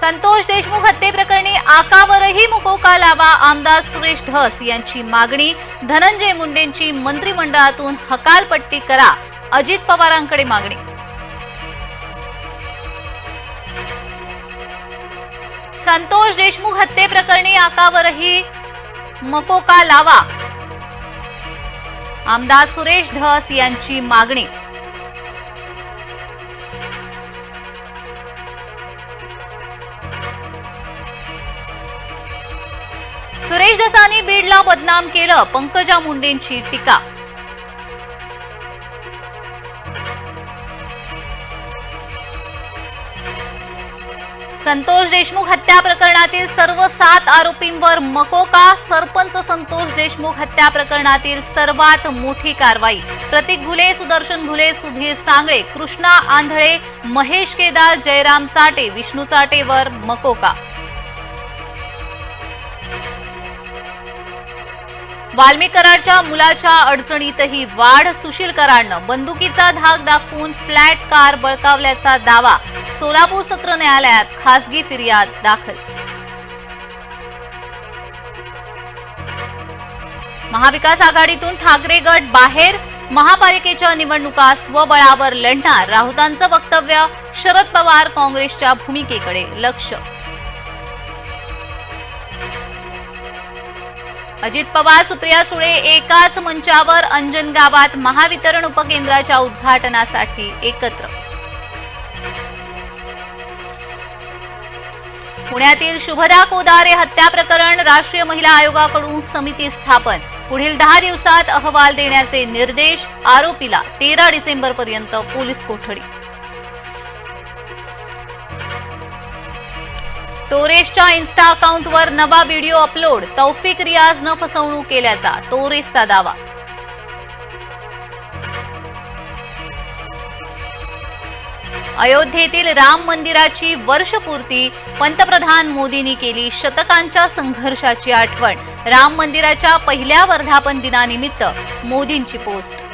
संतोष देशमुख हत्येप्रकरणी आकावरही मुकोका लावा आमदार सुरेश धस यांची मागणी. धनंजय मुंडेंची मंत्रिमंडळातून हकालपट्टी करा. अजित पवारांकडे मागणी. संतोष देशमुख हत्येप्रकरणी आकावरही मकोका लावा. आमदार सुरेश धस यांची मागणी. सुरेश दसानी बीडला बदनाम केलं पंकजा मुंडेंची टीका. संतोष देशमुख हत्या प्रकरणातील सर्व सात आरोपींवर मकोका सरपंच संतोष देशमुख हत्या प्रकरणातील सर्वात मोठी कारवाई. प्रतीक घुले सुदर्शन घुले सुधीर सांगळे कृष्णा आंधळे महेश केदार जयराम चाटे विष्णू चाटेवर मकोका वाल्मीकरांच्या मुलाच्या अडचणीतही वाढ सुशील कराडनं बंदुकीचा धाक दाखवून फ्लॅट कार बळकावल्याचा दावा सोलापूर सत्र न्यायालयात खासगी फिर्याद दाखल. महाविकास आघाडीतून ठाकरे गट बाहेर महापालिकेच्या निवडणुका स्वबळावर लढणार राहुतांचं वक्तव्य शरद पवार काँग्रेसच्या भूमिकेकडे लक्ष अजित पवार सुप्रिया सुळे एकाच मंचावर अंजन गावात महावितरण उपकेंद्राच्या उद्घाटनासाठी एकत्र. पुण्यातील शुभदा कोदारे हत्या प्रकरण राष्ट्रीय महिला आयोगाकडून समिती स्थापन. पुढील दहा दिवसात अहवाल देण्याचे निर्देश आरोपीला तेरा डिसेंबर पर्यंत पोलीस कोठडी. टोरेसच्या इन्स्टा अकाउंटवर नवा व्हिडिओ अपलोड. तौफिक रियाजनं फसवणूक केल्याचा टोरेसचा दावा. अयोध्येतील राम मंदिराची वर्षपूर्ती पंतप्रधान मोदींनी केली. शतकांच्या संघर्षाची आठवण. राम मंदिराच्या पहिल्या वर्धापन दिनानिमित्त मोदींची पोस्ट.